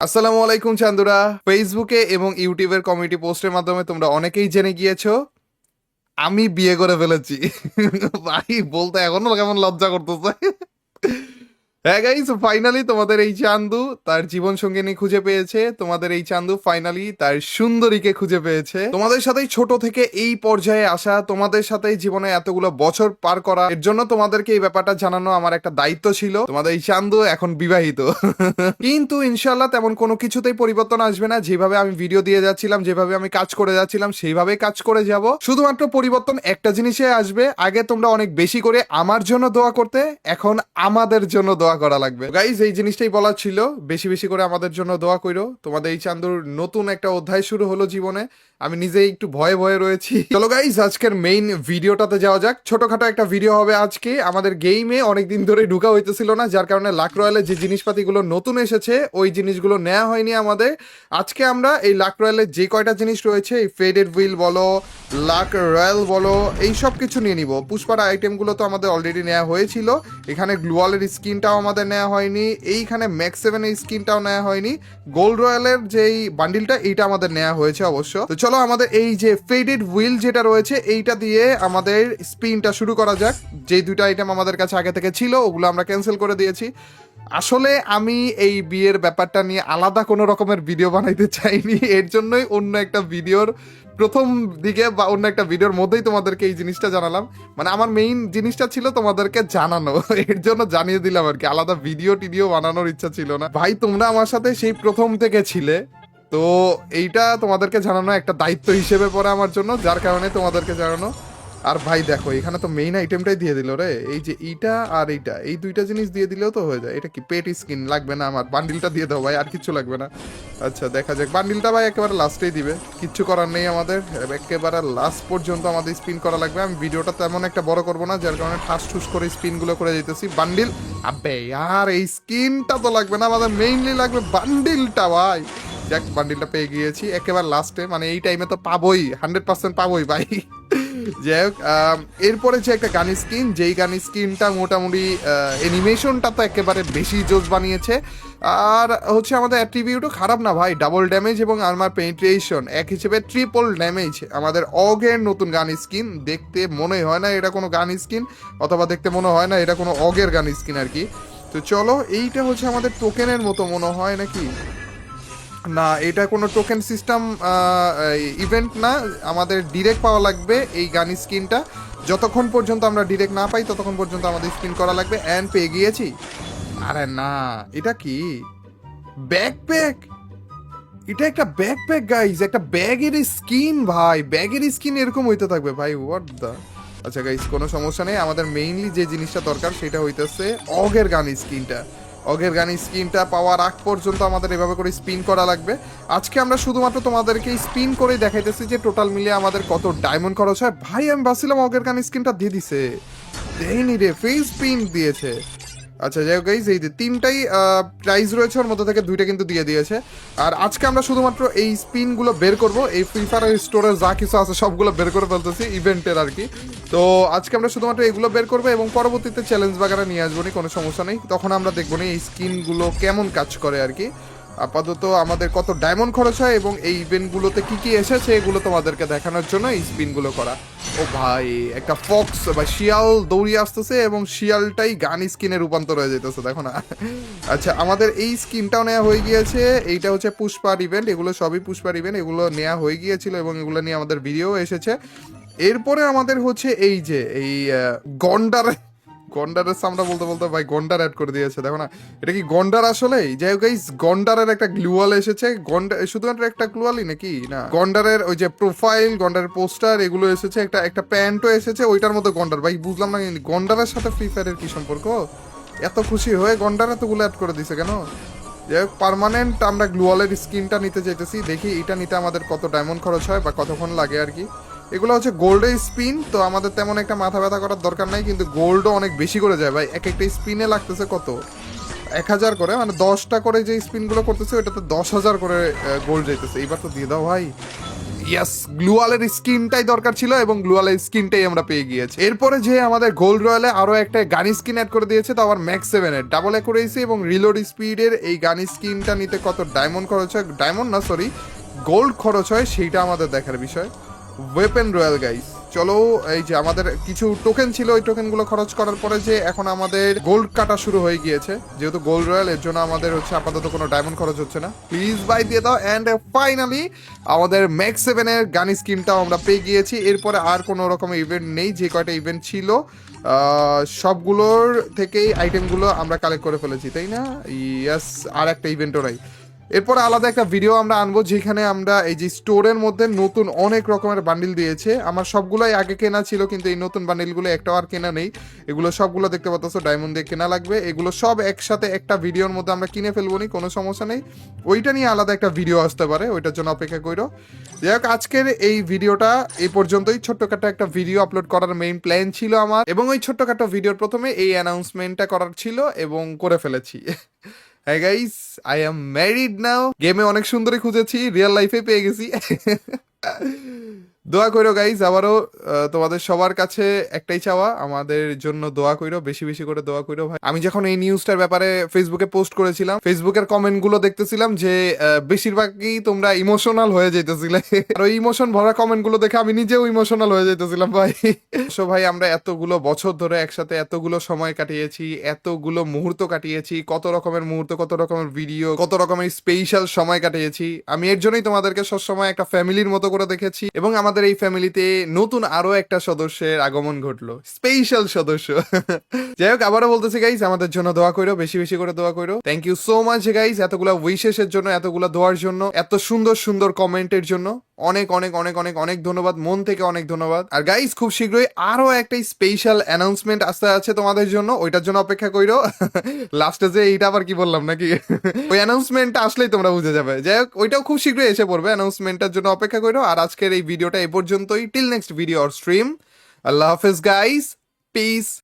আসসালামু আলাইকুম চান্দুরা। ফেসবুকে এবং ইউটিউবের কমিউনিটি পোস্টের মাধ্যমে তোমরা অনেকেই জেনে গিয়েছো, আমি বিয়ে করে ফেলেছি। ভাই, বলতে এখনও কেমন লজ্জা করতেছে। হ্যাঁ গাইস ফাইনালি তোমাদের এই চান্দু তার জীবন সঙ্গিনী খুঁজে পেয়েছে। তোমাদের এই চান্দু ফাইনালি তার সুন্দরীকে খুঁজে পেয়েছে। তোমাদের সাথেই ছোট থেকে এই পর্যায়ে আসা, তোমাদের সাথেই জীবনে এতগুলো বছর পার করা, এর জন্য তোমাদেরকে এই ব্যাপারটা জানানো আমার একটা দায়িত্ব ছিল। তোমাদের এই চান্দু এখন বিবাহিত। কিন্তু ইনশাল্লাহ তেমন কোনো কিছুতেই পরিবর্তন আসবে না। যেভাবে আমি ভিডিও দিয়ে যাচ্ছিলাম, যেভাবে আমি কাজ করে যাচ্ছিলাম সেইভাবেই কাজ করে যাব। শুধুমাত্র পরিবর্তন একটা জিনিসে আসবে। আগে তোমরা অনেক বেশি করে আমার জন্য দোয়া করতে, এখন আমাদের জন্য দোয়া করা লাগবে। গাইজ এই জিনিসটাই বলার ছিল। বেশি বেশি করে আমাদের জন্য দোয়া কইরো। তোমাদের এই চান্দুর নতুন একটা অধ্যায় শুরু হলো জীবনে। আমি নিজেই একটু ভয়ে ভয়ে রয়েছি। চলো গাইজ আজকের মেইন ভিডিওটাতে যাওয়া যাক। ছোটখাটো একটা ভিডিও হবে আজকে। আমাদের গেইমে অনেকদিন ধরে ঢুকা হইতেছিল না, যার কারণে লাক রয়্যালে যে জিনিসপাতিগুলো নতুন এসেছে, ওই জিনিসগুলো নেওয়া হয়নি আমাদের। আজকে আমরা এই লাক রয়্যালের যে কয়টা জিনিস রয়েছে, এই ফেডেড হুইল বলো, লাক রয়্যাল বলো, এই সব কিছু নিয়ে নিব। পুষ্পার আইটেমগুলো তো আমাদের অলরেডি নেওয়া হয়েছিল। এখানে গ্লুয়ালের স্কিনটাও আমাদের নেওয়া হয়নি। এইখানে ম্যাক্স সেভেন এই স্কিনটাও নেওয়া হয়নি। গোল্ড রয়্যালের যেই বান্ডিলটা এইটা আমাদের নেওয়া হয়েছে অবশ্য। তো চলো আমাদের এই যে ফেডেড হুইল যেটা রয়েছে, এইটা দিয়ে আমাদের স্পিনটা শুরু করা যাক। যে দুটো আইটেম আমাদের কাছে আগে থেকে ছিল, ওগুলো আমরা ক্যান্সেল করে দিয়েছি। আসলে আমি এই বিয়ের ব্যাপারটা নিয়ে আলাদা কোনো রকমের ভিডিও বানাইতে চাইনি। এর জন্যই অন্য একটা ভিডিওর প্রথম দিকে বা অন্য একটা ভিডিওর মধ্যেই তোমাদেরকে এই জিনিসটা জানালাম। মানে আমার মেইন জিনিসটা ছিল তোমাদেরকে জানানো। এর জন্য জানিয়ে দিলাম আর কি, আলাদা ভিডিও টিডিও বানানোর ইচ্ছা ছিল না। ভাই, তোমরা আমার সাথে সেই প্রথম থেকে ছিলে, তো এইটা তোমাদেরকে জানানো একটা দায়িত্ব হিসেবে পড়ে আমার জন্য, যার কারণে তোমাদেরকে জানানো। আর ভাই দেখো, এখানে তো মেইন আইটেমটাই দিয়ে দিল রে। এই যে এইটা আর এইটা, এই দুইটা জিনিস দিয়ে দিলেও তো হয়ে যায়। এটা কি পেট স্কিন লাগবে না আমার। বান্ডিলটা দিয়ে দাও ভাই, আর কিচ্ছু লাগবে না। আচ্ছা দেখা যাক। বান্ডিলটা ভাই একেবারে লাস্টেই দিবে। কিচ্ছু করার নেই আমাদের। একেবারে লাস্ট পর্যন্ত আমাদের স্পিন করা লাগবে। আমি ভিডিওটা তেমন একটা বড় করব না, যার কারণে ঠাস ঠুস করে স্পিনগুলো করে যেতেছি বান্ডিল আবে আর এই স্কিনটা তো লাগবে না আমাদের। মেইনলি লাগবে বান্ডিলটা ভাই। যাক বান্ডিলটা পেয়ে গিয়েছি। একেবারে লাস্টে মানে এই টাইমে তো পাবোই। হান্ড্রেড পার্সেন্ট পাবোই ভাই। যাই হোক এরপরে যে একটা গান স্কিন, যেই গান স্কিনটা মোটামুটি অ্যানিমেশনটা তো একেবারে বেশি জোস বানিয়েছে। আর হচ্ছে আমাদের অ্যাট্রিবিউটও খারাপ না ভাই ডাবল ড্যামেজ এবং আর্মার পেনিট্রেশন এক হিসেবে ট্রিপল ড্যামেজ আমাদের অগের নতুন গান স্কিন, দেখতে মনে হয় না এটা কোনো গান স্কিন, অথবা দেখতে মনে হয় না এটা কোনো অগের গান স্কিন আর কি। তো চলো, এইটা হচ্ছে আমাদের টোকেনের মতো মনে হয় নাকি? না, এটা কোনো টোকেন সিস্টেম ইভেন্ট না। আমাদের ডিরেক্ট পাওয়া লাগবে এই গান স্কিনটা। যতক্ষণ পর্যন্ত আমরা ডিরেক্ট না পাই, ততক্ষণ পর্যন্ত আমাদের স্পিন করা লাগবে। অ্যান্ড পেয়ে গিয়েছি। আরে না, এটা কি? ব্যাকপ্যাক এটা একটা ব্যাকপ্যাক গাইজ একটা ব্যাগের স্কিন ভাই। ব্যাগের স্কিন এরকম হইতে থাকবে, ভাই। হোয়াট দা আচ্ছা গাইজ কোনো সমস্যা নেই। আমাদের মেইনলি যে জিনিসটা দরকার, সেটা হইতেছে অগের গান স্কিনটা। অগের গান স্কিনটা পাওয়ার আগ পর্যন্ত আমাদের এভাবে করে স্পিন করা লাগবে। আজকে আমরা শুধুমাত্র তোমাদেরকে স্পিন করে দেখাইতেছি যে টোটাল মিলে আমাদের কত ডায়মন্ড খরচ হয়। ভাই, আমি ভাবছিলাম অগের গান স্কিনটা দিয়ে দিছে। দেয়নি রে ফেস স্পিন দিয়েছে। আচ্ছা যাই হোক, এই যে তিনটাই প্রাইজ রয়েছে ওর মধ্যে থেকে, দুইটা কিন্তু দিয়ে দিয়েছে। আর আজকে আমরা শুধুমাত্র এই স্পিনগুলো বের করব, এই ফ্রি ফায়ার স্টোরের যা কিছু আছে সবগুলো বের করে ফেলতেছি ইভেন্টের আর কি। তো আজকে আমরা শুধুমাত্র এগুলো বের করব এবং পরবর্তীতে চ্যালেঞ্জ বাগারা নিয়ে আসব নি, কোনো সমস্যা নেই। তখন আমরা দেখব না এই স্কিনগুলো কেমন কাজ করে আর কি। আপাতত আমাদের কত ডায়মন্ড খরচ হয় এবং এই ইভেন্টগুলোতে কি কি এসেছে এগুলো তোমাদেরকে দেখানোর জন্য এই স্পিনগুলো করা। ও ভাই, একটা ফক্স বা শিয়াল দৌড়িয়ে আসতেছে এবং শিয়ালটাই গান স্কিনে রূপান্তর হয়ে যেতেছে দেখো না। আচ্ছা আমাদের এই স্কিনটাও নেওয়া হয়ে গিয়েছে, এইটা হচ্ছে পুষ্পার ইভেন্ট এগুলো সবই পুষ্পার ইভেন্ট এগুলো নেওয়া হয়ে গিয়েছিল এবং এগুলো নিয়ে আমাদের ভিডিও এসেছে। এরপরে আমাদের হচ্ছে এই যে, এই গন্ডার গন্ডারের সামনে বলতে বলতে ভাই গন্ডার অ্যাড করে দিয়েছে। দেখো না, এটা কি গন্ডার আসলেই? যাই হোক গন্ডারের একটা গ্লুয়াল এসেছে। গন্ডার শুধুমাত্র একটা গ্লুয়ালই নাকি? না। গন্ডারের ওই যে প্রোফাইল গন্ডারের পোস্টার এগুলো এসেছে। একটা একটা প্যান্টও এসেছে, ওইটার মধ্যে গন্ডার। ভাই, বুঝলাম না গন্ডারের সাথে ফ্রি ফায়ারের কি সম্পর্ক? এত খুশি হয়ে গন্ডার এতগুলো অ্যাড করে দিছে কেন? যাই হোক পারমানেন্ট আমরা গ্লুয়ালের স্কিনটা নিতে চাইতেছি। দেখি, এটা নিতে আমাদের কত ডায়মন্ড খরচ হয় বা কতক্ষণ লাগে আর কি। এগুলো হচ্ছে গোল্ডের স্পিন, তো আমাদের তেমন একটা মাথা ব্যথা করার দরকার নাই, কিন্তু গোল্ডও অনেক বেশি করে যায় ভাই। এক একটা স্পিনে লাগতেছে কত? এক হাজার করে মানে দশটা করে যে স্পিনগুলো করতেছে, ওইটাতে দশ হাজার করে গোল্ড যাইতেছে। এইবার তো দিয়ে দাও ভাই। ইয়াস গ্লুয়ালের স্কিনটাই দরকার ছিল এবং গ্লুয়ালের স্কিনটাই আমরা পেয়ে গিয়েছি। এরপরে যে আমাদের গোল্ড রয়্যালে আরও একটা গানি স্কিন অ্যাড করে দিয়েছে তো আবার ম্যাক্স সেভেনের ডাবল অ্যাকুরেসি এবং রিলোড স্পিডের এই গানি স্কিনটা নিতে কত ডায়মন্ড খরচ হয়? ডায়মন্ড না সরি গোল্ড খরচ হয়, সেইটা আমাদের দেখার বিষয়। ওয়েপেন রয়্যাল গাইস চলো, এই যে আমাদের কিছু টোকেন ছিল, ওই টোকেনগুলো খরচ করার পরে যে এখন আমাদের গোল্ড কাটা শুরু হয়ে গিয়েছে। যেহেতু গোল্ড রয়্যাল এর জন্য আমাদের হচ্ছে আপাতত কোনো ডায়মন্ড খরচ হচ্ছে না। প্লিজ বাই দিয়ে দাও অ্যান্ড ফাইনালি আমাদের ম্যাক্স সেভেনের গানি স্কিমটাও আমরা পেয়ে গিয়েছি। এরপরে আর কোনো রকমের ইভেন্ট নেই, যে কয়টা ইভেন্ট ছিল। সবগুলোর থেকেই আইটেমগুলো আমরা কালেক্ট করে ফেলেছি, তাই না? ইয়াস আর একটা ইভেন্টও নাই। এরপর আলাদা একটা ভিডিও আমরা আনব যেখানে আমরা এই যে স্টোরের মধ্যে নতুন অনেক রকমের বান্ডিল দিয়েছে। আমার সবগুলোই আগে কেনা ছিল, কিন্তু এই নতুন বান্ডিলগুলো একটাও আর কেনা নেই। এগুলো সবগুলো দেখতে পাচ্ছ ডায়মন্ড দিয়ে কেনা লাগবে। এগুলো সব একসাথে একটা ভিডিওর মধ্যে আমরা কিনে ফেলব নি, কোনো সমস্যা নেই। ওইটা নিয়ে আলাদা একটা ভিডিও আসতে পারে, ওইটার জন্য অপেক্ষা করো যাই হোক, আজকের এই ভিডিওটা এই পর্যন্তই। ছোট্টখাটো একটা ভিডিও আপলোড করার মেইন প্ল্যান ছিল আমার। এবং ওই ছোট্টখাটো ভিডিওর প্রথমে এই অ্যানাউন্সমেন্টটা করার ছিল এবং করে ফেলেছি। Guys I am married now গেমে অনেক সুন্দরই খুঁজেছি রিয়েল লাইফে পেয়ে গেছি। দোয়া করো গাইস আবারও তোমাদের সবার কাছে একটাই চাওয়া, আমাদের জন্য দোয়া করো বেশি বেশি করে দোয়া করো ভাই। আমি যখন এই নিউজটার ব্যাপারে ফেসবুকে পোস্ট করেছিলাম ফেসবুকের কমেন্টগুলো দেখতেছিলাম যে বেশিরভাগই তোমরা ইমোশনাল হয়ে যেতেছিলে আর ওই ইমোশন ভরা কমেন্টগুলো দেখে আমি নিজেও ইমোশনাল হয়ে যেতেছিলাম ভাই। সো ভাই, আমরা এতগুলো বছর ধরে একসাথে এতগুলো সময় কাটিয়েছি, এতগুলো মুহূর্ত কাটিয়েছি, কত রকমের মুহূর্ত, কত রকমের ভিডিও কত রকমের স্পেশাল সময় কাটিয়েছি। আমি এর জন্যই তোমাদেরকে সবসময় একটা ফ্যামিলির মতো করে দেখেছি এবং আমাদের এই ফ্যামিলিতে নতুন আরও একটা সদস্যের আগমন ঘটলো। স্পেশাল সদস্য। যাই হোক, আবারও বলতেছি গাইজ আমাদের জন্য দোয়া করো বেশি বেশি করে দোয়া করো thank you so much guys এতগুলা উইশেসের জন্য, এতগুলা দোয়ার জন্য, এত সুন্দর সুন্দর কমেন্টের জন্য। অনেক অনেক অনেক অনেক অনেক ধন্যবাদ, মন থেকে অনেক ধন্যবাদ। আর গাইজ খুব শীঘ্রই আরও একটা স্পেশাল অ্যানাউন্সমেন্ট আসতে আছে তোমাদের জন্য, ওইটার জন্য অপেক্ষা করো লাস্টে যে এইটা আবার কি বললাম নাকি? ওই অ্যানাউন্সমেন্টটা আসলেই তোমরা বুঝে যাবে। যাই হোক, ওইটাও খুব শীঘ্রই এসে পড়বে অ্যানাউন্সমেন্টটার জন্য অপেক্ষা করো আর আজকের এই ভিডিওটা এ পর্যন্তই। Till next video or stream আল্লাহ হাফেজ গাইস পিস